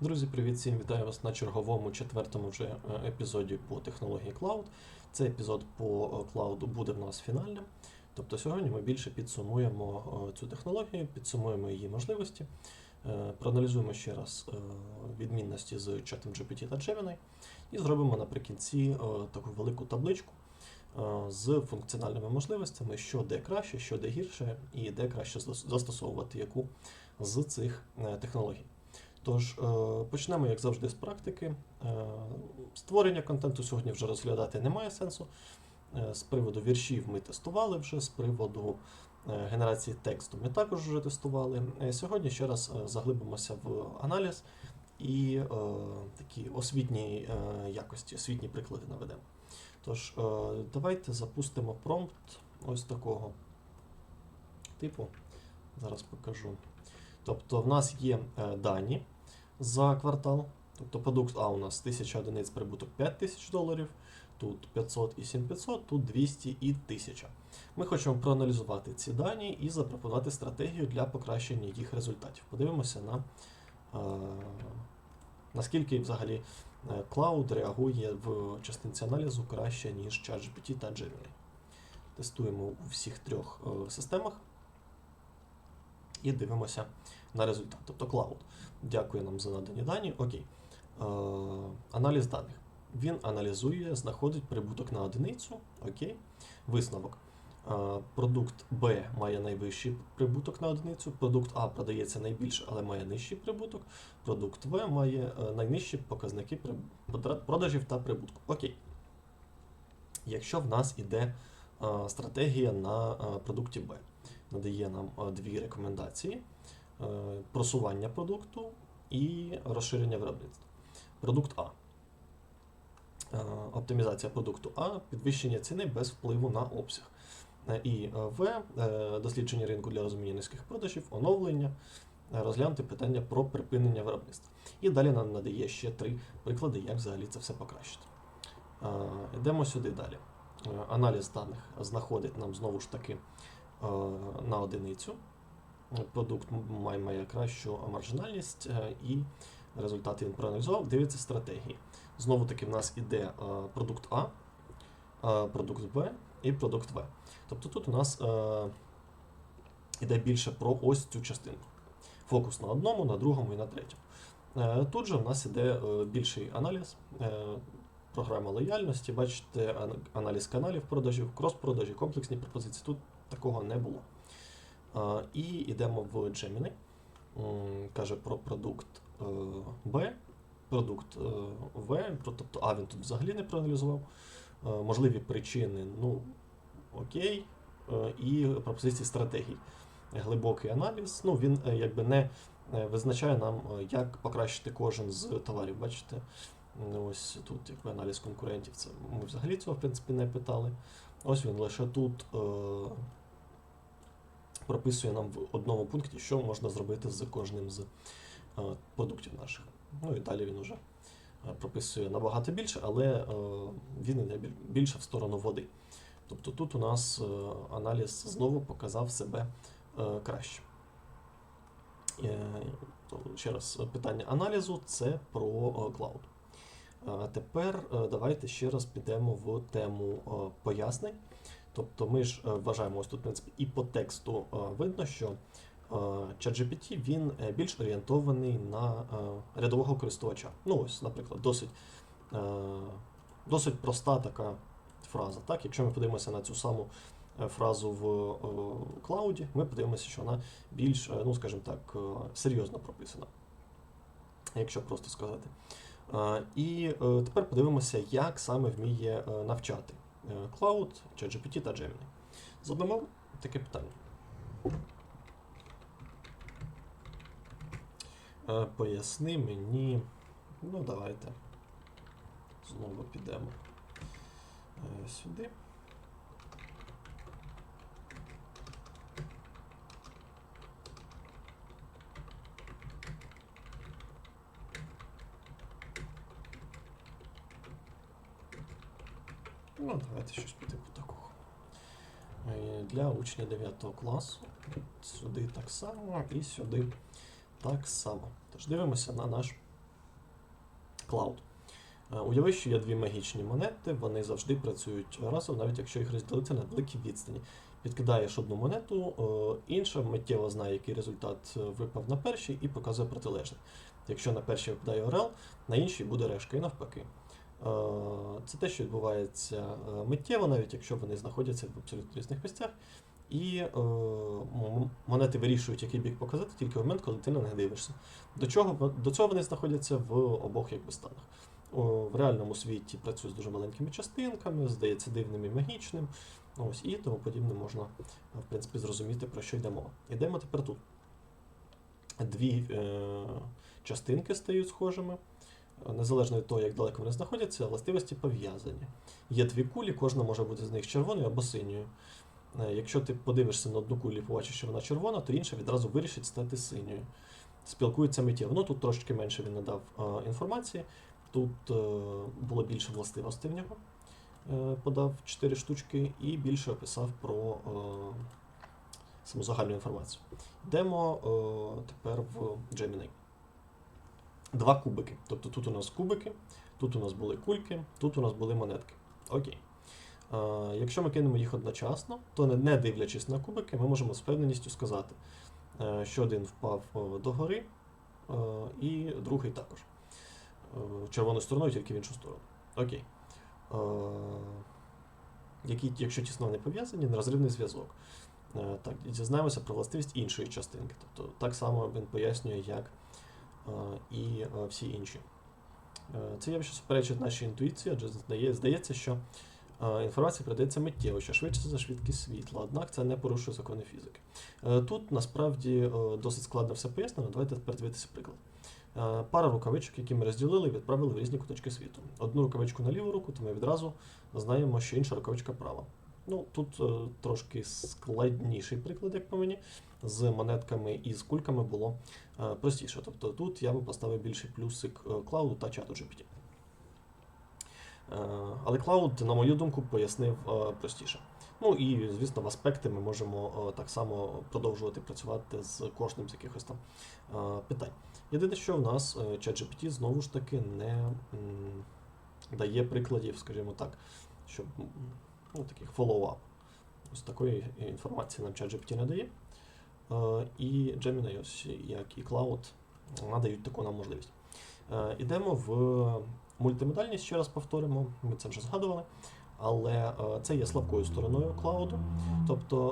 Друзі, привіт всім! Вітаю вас на черговому четвертому вже е, епізоді по технології Cloud. Цей епізод по е, клауду буде в нас фінальним. Тобто сьогодні ми більше підсумуємо е, цю технологію, підсумуємо її можливості, проаналізуємо ще раз відмінності з чатом GPT та Gemini і зробимо наприкінці таку велику табличку з функціональними можливостями, що де краще, що де гірше, і де краще застосовувати яку з цих технологій. Тож е, почнемо, як завжди, з практики. Е, Створення контенту сьогодні вже розглядати немає сенсу. Е, З приводу віршів ми тестували вже, з приводу генерації тексту ми також вже тестували. Сьогодні ще раз заглибимося в аналіз і такі освітні якості, освітні приклади наведемо. Тож, давайте запустимо промпт ось такого типу. Зараз покажу. Тобто в нас є дані за квартал. Тобто продукт А у нас 1000 одиниць прибуток 5000 доларів, тут 500 і 7500, тут 200 і 1000. Ми хочемо проаналізувати ці дані і запропонувати стратегію для покращення їх результатів. Подивимося на е, наскільки взагалі е, Cloud реагує в частинці аналізу краще, ніж ChatGPT та Gemini. Тестуємо у всіх трьох е, системах і дивимося на результат. Тобто Cloud дякує нам за надані дані. Окей. Е, аналіз даних. Він аналізує, знаходить прибуток на одиницю. Окей. Висновок. Е, продукт Б має найвищий прибуток на одиницю, продукт А продається найбільше, але має нижчий прибуток. Продукт В має е, найнижчі показники продажів та прибутку. Окей. Якщо в нас іде стратегія на продукті Б, надає нам е, дві рекомендації: е, просування продукту і розширення виробництва. Продукт А. Е, Оптимізація продукту А, підвищення ціни без впливу на обсяг. І В. Дослідження ринку для розуміння низьких продажів, оновлення, розглянути питання про припинення виробництва. І далі нам надає ще три приклади, як взагалі це все покращити. Йдемо сюди далі. Аналіз даних знаходить нам знову ж таки на одиницю. Продукт має, кращу маржинальність е, і результати він проаналізував. Дивиться стратегії. Знову таки в нас іде е, продукт А, е, продукт Б і продукт В. Тобто тут у нас е, іде більше про ось цю частинку. Фокус на одному, на другому і на третьому. Е, Тут же в нас іде е, більший аналіз, е, програма лояльності, бачите, аналіз каналів продажів, крос-продажі, комплексні пропозиції. Тут такого не було. Е, І йдемо в Gemini. Каже про продукт е, Б, продукт е, В, тобто А він тут взагалі не проаналізував. Е, Можливі причини, ну окей, Е, і пропозиції стратегій. Глибокий аналіз. Ну, він е, якби не е, визначає нам, е, як покращити кожен з товарів. Бачите, ось тут якби аналіз конкурентів. Це ми взагалі цього в принципі не питали. Ось він лише тут е, прописує нам в одному пункті, що можна зробити з кожним з е, продуктів наших. Ну і далі він уже е, прописує набагато більше, але е, він біль- більше в сторону води. Тобто тут у нас е, аналіз знову показав себе е, краще. Е, то Ще раз, е, питання аналізу це про е, клауд. Тепер е, давайте ще раз підемо в тему е, пояснень. Тобто ми ж е, вважаємо, ось тут, в принципі, і по тексту видно, що ChatGPT він більш орієнтований на рядового користувача. Ну, ось, наприклад, досить, досить проста така фраза. Так? Якщо ми подивимося на цю саму фразу в клауді, ми подивимося, що вона більш, ну, скажімо так, серйозно прописана. Якщо просто сказати. Е, І е, тепер подивимося, як саме вміє е, навчати е, Cloud, ChatGPT та Gemini. Задамо таке питання. Е, Поясни мені. Ну, давайте. Знову підемо е, сюди. Ну, давайте щось по типу такого. Е, Для учня 9 класу. Сюди так само і сюди так само. Тож дивимося на наш Cloud. Е, Уяви, що є дві магічні монети, вони завжди працюють разом, навіть якщо їх розділити на великій відстані. Підкидаєш одну монету, е, інша миттєво знає, який результат випав на першій, і показує протилежний. Якщо на першій випадає Орел, на іншій буде решка і навпаки. Е, Це те, що відбувається е, миттєво, навіть якщо вони знаходяться в абсолютно різних місцях. І е, монети вирішують, який бік показати, тільки в момент, коли ти на них дивишся. До, чого, до цього вони знаходяться в обох якби, станах. О, в реальному світі працюють з дуже маленькими частинками, здається дивним і магічним. Ось, і тому подібне можна в принципі, зрозуміти, про що йде мова. Ідемо тепер тут. Дві е, частинки стають схожими. Незалежно від того, як далеко вони знаходяться, властивості пов'язані. Є дві кулі, кожна може бути з них червоною або синьою. Е, Якщо ти подивишся на одну кулю і побачиш, що вона червона, то інша відразу вирішить стати синьою. Спілкуються миттєво. Ну тут трошечки менше він надав е, інформації. Тут е, було більше властивостей в нього. Подав 4 штучки і більше описав про саму загальну інформацію. Йдемо тепер в Gemini. Два кубики. Тобто тут у нас кубики, тут у нас були кульки, тут у нас були монетки. Окей. Якщо ми кинемо їх одночасно, то не, дивлячись на кубики, ми можемо з впевненістю сказати, е, що один впав е, догори, е, і другий також. Червоною стороною, тільки в іншу сторону. Окей. Які, якщо тісно не пов'язані, нерозривний зв'язок. Так, дізнаємося про властивість іншої частинки. Тобто так само він пояснює, як і е, всі інші. Е, Це явище суперечить нашій інтуїції, адже здається, що е, інформація передається миттєво, що швидше за швидкість світла, однак це не порушує закони фізики. Е, Тут насправді е, досить складно все пояснено. Давайте тепер дивитися приклад. Е, Пара рукавичок, які ми розділили і відправили в різні куточки світу. Одну рукавичку на ліву руку, то ми відразу знаємо, що інша рукавичка права. Ну, тут е, трошки складніший приклад, як по мені. З монетками і з кульками було е, простіше. Тобто тут я би поставив більший плюсик е, клауду та чату GPT. Але клауд, на мою думку, пояснив простіше. Ну і, звісно, в аспекти ми можемо так само продовжувати працювати з кожним з якихось там питань. Єдине, що в нас ChatGPT знову ж таки не дає прикладів, скажімо так, щоб ну, таких follow-up. Ось такої інформації нам ChatGPT не дає. Е, І Gemini, ось як і Cloud, надають таку нам можливість. Е, Ідемо в мультимодальність, ще раз повторимо, ми це вже згадували. Але е, це є слабкою стороною клауду. Тобто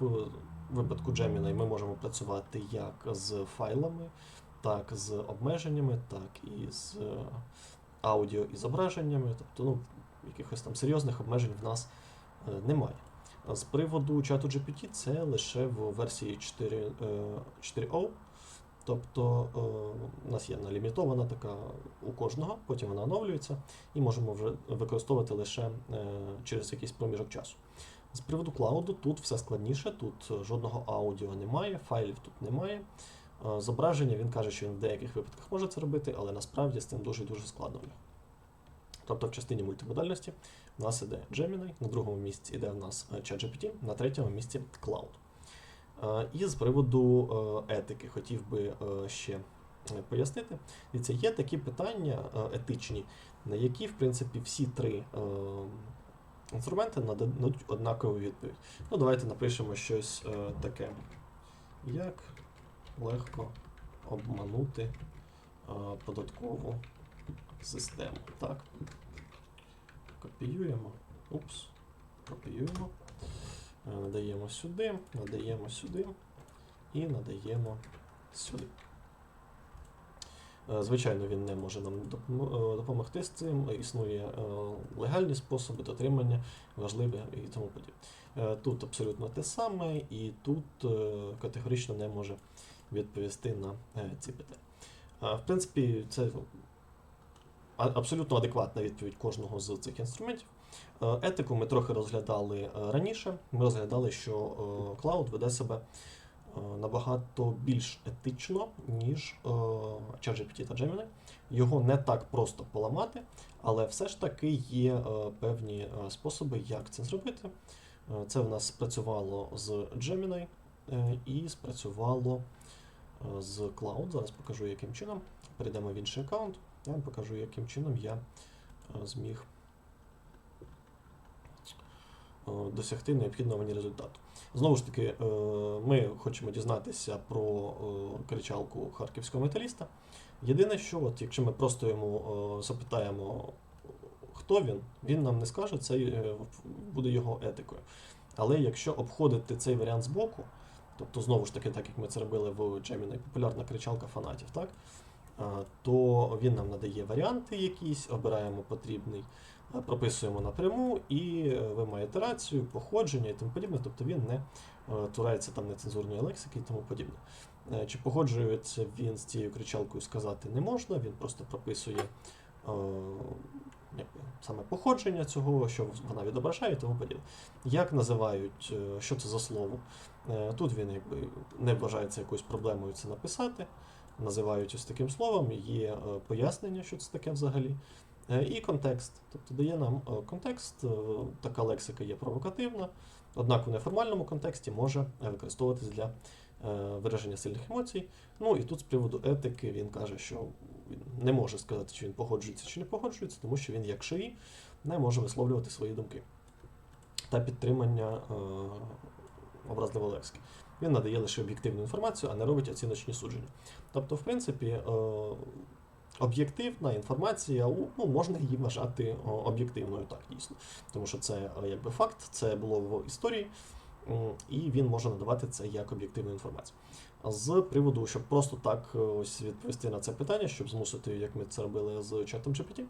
в випадку Gemini ми можемо працювати як з файлами, так з обмеженнями, так і з аудіо і зображеннями. Тобто, ну, якихось там серйозних обмежень в нас е, немає. З приводу чату GPT це лише в версії 4, е, 4.0. Тобто е, у нас є вона лімітована така у кожного, потім вона оновлюється і можемо вже використовувати лише е, через якийсь проміжок часу. З приводу клауду тут все складніше, тут е, жодного аудіо немає, файлів тут немає. Е, Зображення він каже, що він в деяких випадках може це робити, але насправді з цим дуже-дуже складно. Тобто в частині мультимодальності у нас іде Gemini, на другому місці йде в нас е, ChatGPT, на третьому місці Cloud. Е, І з приводу е, етики хотів би ще пояснити. Дивіться, є такі питання етичні, на які, в принципі, всі три інструменти нададуть однакову відповідь. Ну, давайте напишемо щось таке. Як легко обманути податкову систему. Так. Копіюємо. Упс. Копіюємо. Е, Надаємо сюди, надаємо сюди і надаємо сюди. Е, Звичайно, він не може нам е, допомогти з цим. Існує легальні способи дотримання, важливі і тому подібне. Тут абсолютно те саме, і тут категорично не може відповісти на ці питання. В принципі, це абсолютно адекватна відповідь кожного з цих інструментів. Е, Етику ми трохи розглядали е, раніше. Ми розглядали, що е, клауд веде себе набагато більш етично, ніж ChatGPT та Gemini. Його не так просто поламати, але все ж таки є певні способи, як це зробити. Це в нас спрацювало з Gemini і спрацювало з Cloud. Зараз покажу, яким чином. Перейдемо в інший аккаунт. Я вам покажу, яким чином я е, зміг е, досягти необхідного мені результату. Знову ж таки, е, ми хочемо дізнатися про кричалку харківського металіста. Єдине, що от, якщо ми просто йому запитаємо, хто він, він нам не скаже, це буде його етикою. Але якщо обходити цей варіант збоку, тобто знову ж таки, так як ми це робили в Gemini, популярна кричалка фанатів, так? То він нам надає варіанти якісь, обираємо потрібний, е, прописуємо напряму, і е, ви маєте рацію, походження і тому подібне, тобто він не е, турається там нецензурної лексики і тому подібне. Чи погоджується він з цією кричалкою, сказати не можна, він просто прописує саме походження цього, що вона відображає і тому подібне. Як називають, що це за слово? Тут він якби не вважається якоюсь проблемою це написати. Називають ось таким словом, є е, пояснення, що це таке взагалі. Е, І контекст. Тобто дає нам е, контекст, така лексика є провокативна, однак у неформальному контексті може використовуватись для вираження сильних емоцій. Ну і тут з приводу етики він каже, що не може сказати, чи він погоджується чи не погоджується, тому що він, як шиї, не може висловлювати свої думки та підтримання образливої лексики. Він надає лише об'єктивну інформацію, а не робить оціночні судження. Тобто, в принципі, е, об'єктивна інформація, ну, можна її вважати об'єктивною, так, дійсно. Тому що це е, якби факт, це було в історії, і він може надавати це як об'єктивну інформацію. З приводу, щоб просто так е, ось відповісти на це питання, щоб змусити, як ми це робили з чатом GPT,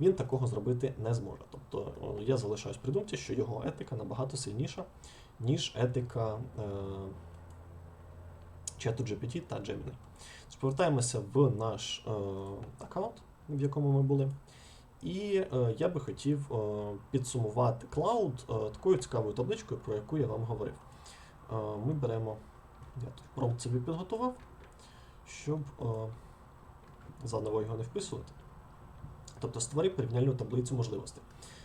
він такого зробити не зможе. Тобто е, я залишаюсь при думці, що його етика набагато сильніша, ніж етика е, чату GPT та Gemini. Повертаємося в наш е, аккаунт, в якому ми були. І е, я би хотів е, підсумувати Cloud е, такою цікавою табличкою, про яку я вам говорив. Е, ми беремо, я тут промпт собі підготував, щоб е, заново його не вписувати. Тобто створи порівняльну таблицю можливостей.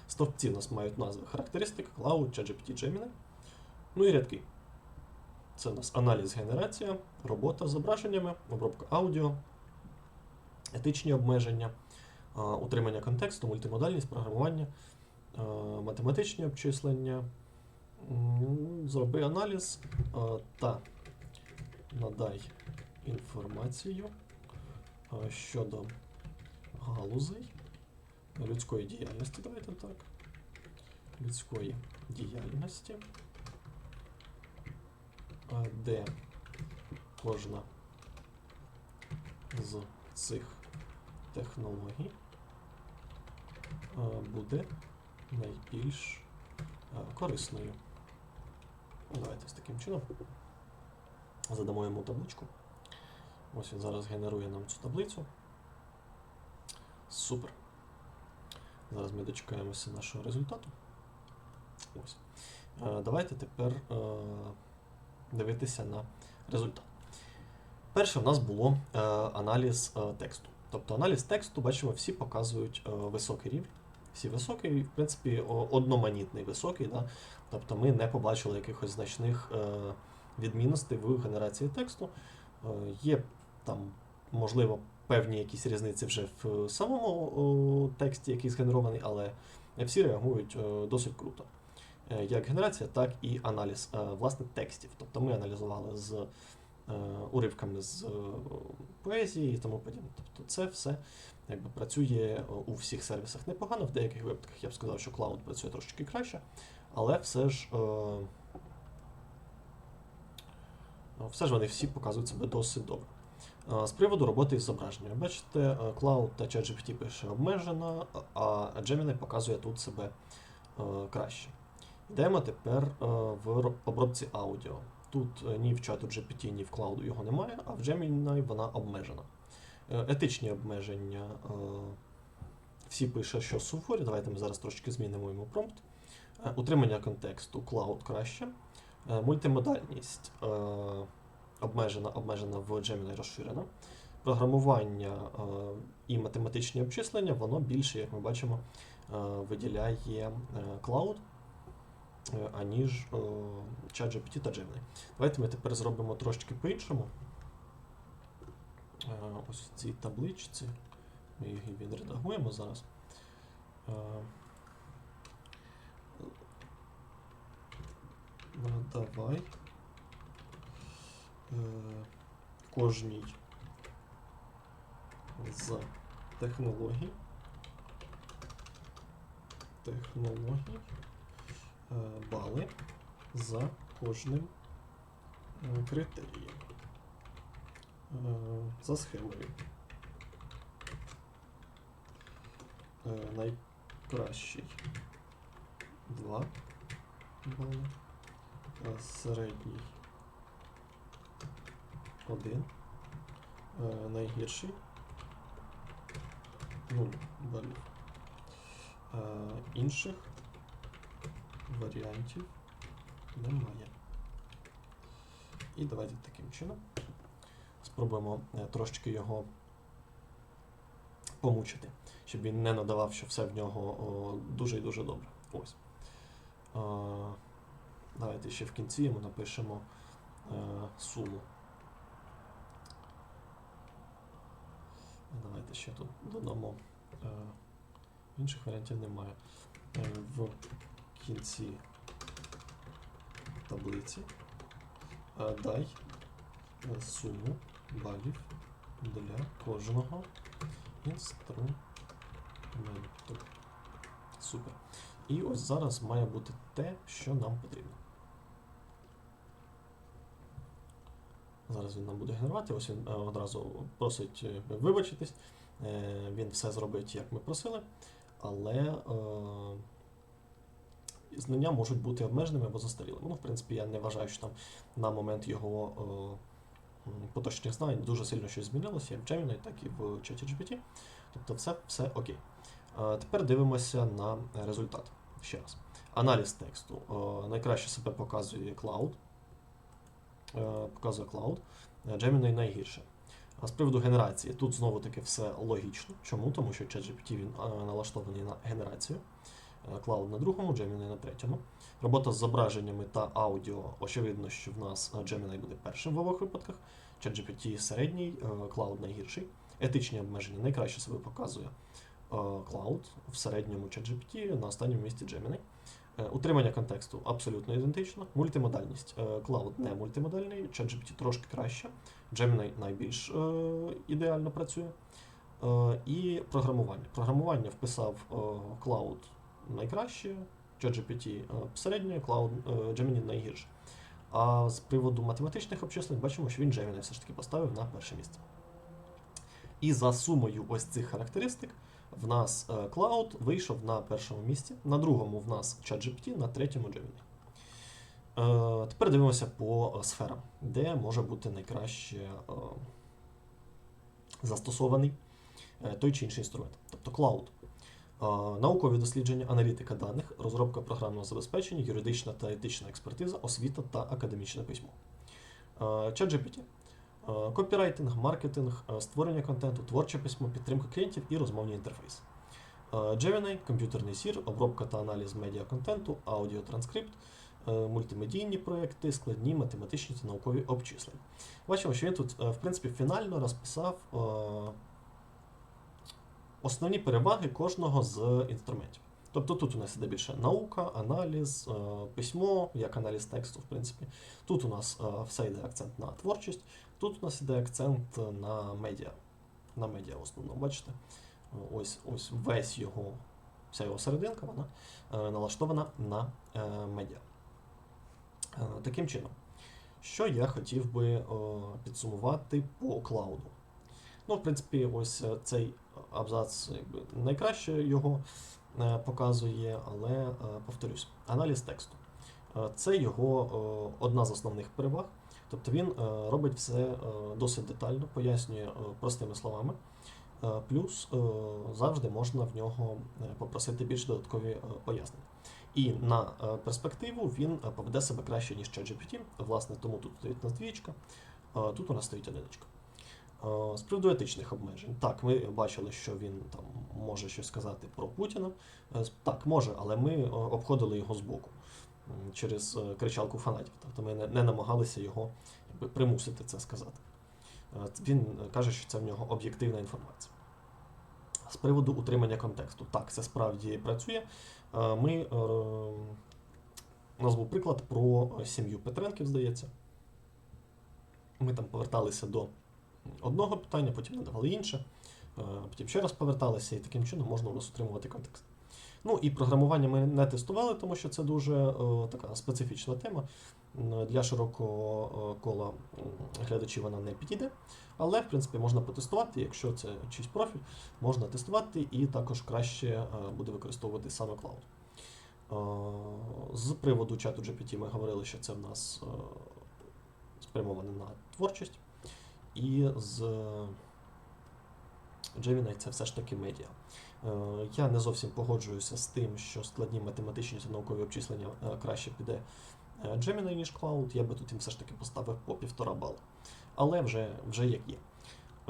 Стовпці у нас мають назви характеристик, Cloud, ChatGPT, Gemini. Ну і рядки. Це у нас аналіз, генерація, робота з зображеннями, обробка аудіо, етичні обмеження, утримання контексту, мультимодальність, програмування, математичні обчислення. Зроби аналіз та надай інформацію щодо галузей людської діяльності. Давайте так. Людської діяльності де кожна з цих технологій буде найбільш корисною. Давайте з таким чином задамо йому табличку. Ось він зараз генерує нам цю таблицю. Супер. Зараз ми дочекаємося нашого результату. Ось. Давайте тепер дивитися на результат. Перше в нас було е, аналіз е, тексту. Тобто аналіз тексту, бачимо, всі показують е, високий рівень. Всі високий, в принципі, одноманітний високий. Да? Тобто ми не побачили якихось значних е, відмінностей в генерації тексту. Е, є там, можливо, певні якісь різниці вже в самому о, тексті, який згенерований, але всі реагують е, досить круто. Е, Як генерація, так і аналіз е, власне текстів. Тобто ми аналізували з е, уривками з поезії і тому подібне. Тобто це все якби, працює у всіх сервісах непогано. В деяких випадках я б сказав, що Cloud працює трошечки краще, але все ж. е, Все ж вони всі показують себе досить добре. З приводу роботи із зображеннями. Бачите, Cloud та ChatGPT пише обмежено, а Gemini показує тут себе краще. Йдемо тепер е, в обробці аудіо. Тут е, ні в чату GPT, ні в Cloud його немає, а в Gemini вона обмежена. Е, Етичні обмеження. Всі пише, що суворі. Давайте ми зараз трошки змінимо йому промпт. Утримання контексту Cloud краще. Мультимодальність обмежена, обмежена в Gemini розширена. Програмування і математичні обчислення, воно більше, як ми бачимо, виділяє е, аніж е, ChatGPT та Gemini. Давайте ми тепер зробимо трошечки по-іншому. Е, Ось в цій табличці Ми їх відредагуємо зараз. Е, Надавай е, кожній з технологій. Технологій е, бали за кожним е, критерієм. Е, За схемою. Е, Найкращий 2 бали. е, Середній 1. Е, Найгірший 0 балів. Е, Інших варіантів немає. І давайте таким чином спробуємо е, трошечки його помучити, щоб він не надавав, що все в нього дуже і дуже добре. Ось. Давайте ще в кінці йому напишемо е, суму. Давайте ще тут додамо. Е, інших варіантів немає. Е, в кінці таблиці е, дай е, суму балів для кожного інструменту. Супер. І ось зараз має бути те, що нам потрібно. Зараз він нам буде генерувати. Ось він е, одразу просить вибачитись. Він все зробить, як ми просили, але знання можуть бути обмеженими або застарілими. Ну, в принципі, я не вважаю, що там на момент його е, поточних знань дуже сильно щось змінилося, як в Gemini, так і в ChatGPT. Тобто все, все окей. Е, Тепер дивимося на результат. Ще раз. Аналіз тексту. Е, Найкраще себе показує Cloud. Е, Показує Cloud. Gemini найгірше. А з приводу генерації, тут знову таки все логічно. Чому? Тому що ChatGPT він е, налаштований на генерацію. Е, Cloud на другому, Gemini на третьому. Робота з зображеннями та аудіо. Очевидно, що в нас е, Gemini буде першим в обох випадках. ChatGPT середній, е, Cloud найгірший. Етичні обмеження найкраще себе показує е, Cloud, в середньому ChatGPT, на останньому місці Gemini. Е, Утримання контексту абсолютно ідентично. Мультимодальність. Е, Cloud не мультимодальний, ChatGPT трошки краще. Gemini найбільш е, ідеально працює. Е, і програмування. Програмування вписав е, Cloud найкраще, ChatGPT е, середнє, Cloud, е, Gemini найгірше. А з приводу математичних обчислень бачимо, що він Gemini все ж таки поставив на перше місце. І за сумою ось цих характеристик в нас е, Cloud вийшов на першому місці, на другому в нас ChatGPT, на третьому Gemini. Е, Тепер дивимося по е, сферам, де може бути найкраще е, застосований е, той чи інший інструмент. Тобто Cloud. Наукові дослідження, аналітика даних, розробка програмного забезпечення, юридична та етична експертиза, освіта та академічне письмо. ChatGPT. Копірайтинг, маркетинг, створення контенту, творче письмо, підтримка клієнтів і розмовні інтерфейси. Gemini, комп'ютерний сір, обробка та аналіз медіаконтенту, аудіотранскрипт, мультимедійні проекти, складні математичні та наукові обчислення. Бачимо, що він тут, в принципі, фінально розписав основні переваги кожного з інструментів. Тобто тут у нас іде більше наука, аналіз, е, письмо, як аналіз тексту, в принципі. Тут у нас е, все йде акцент на творчість, тут у нас іде акцент на медіа. На медіа в основному, бачите? Ось, ось весь його, вся його серединка, вона е, налаштована на медіа. Таким чином, що я хотів би підсумувати по клауду. Ну, в принципі, ось цей абзац якби, найкраще його е, показує, але е, повторюсь, аналіз тексту. Е, Це його одна з основних переваг. Тобто він робить все досить детально, пояснює простими словами. Плюс завжди можна в нього попросити більш додаткові пояснення. І на перспективу він поведе себе краще, ніж ChatGPT. Власне, тому тут стоїть у нас двічка, тут у нас стоїть одиничка. Е, З приводу етичних обмежень. Так, ми бачили, що він там може щось сказати про Путіна. Е, Так, може, але ми е, обходили його збоку через кричалку фанатів. Тобто ми не, намагалися його якби, примусити це сказати. Він каже, що це в нього об'єктивна інформація. з приводу утримання контексту. Так, це справді працює. Ми, був приклад про сім'ю Петренків, здається. Ми там поверталися до одного питання, потім надавали інше, е, потім ще раз поверталися, і таким чином можна у нас утримувати контекст. Ну і програмування ми не тестували, тому що це дуже е, така специфічна тема. Для широкого е, кола глядачів вона не підійде. Але, в принципі, можна потестувати, якщо це чийсь профіль, можна тестувати і також краще буде використовувати саме клауд. З приводу чату GPT ми говорили, що це в нас спрямоване на творчість. І з Gemini це все ж таки медіа. Е, Я не зовсім погоджуюся з тим, що складні математичні та наукові обчислення е, краще піде е, Gemini, ніж Cloud. Я би тут їм все ж таки поставив по півтора бала. Але вже, вже як є.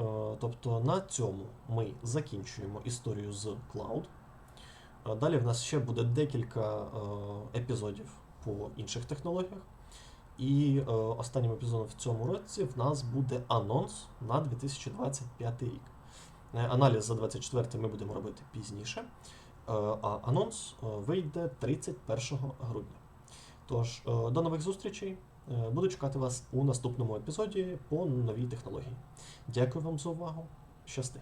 Е, Тобто на цьому ми закінчуємо історію з Cloud. Е, Далі в нас ще буде декілька е, епізодів по інших технологіях. І е, останнім епізодом в цьому році в нас буде анонс на 2025 рік. Е, Аналіз за 24 ми будемо робити пізніше, е, а анонс е, вийде 31 грудня. Тож, е, до нових зустрічей. Е, Буду чекати вас у наступному епізоді по новій технології. Дякую вам за увагу. Щасти!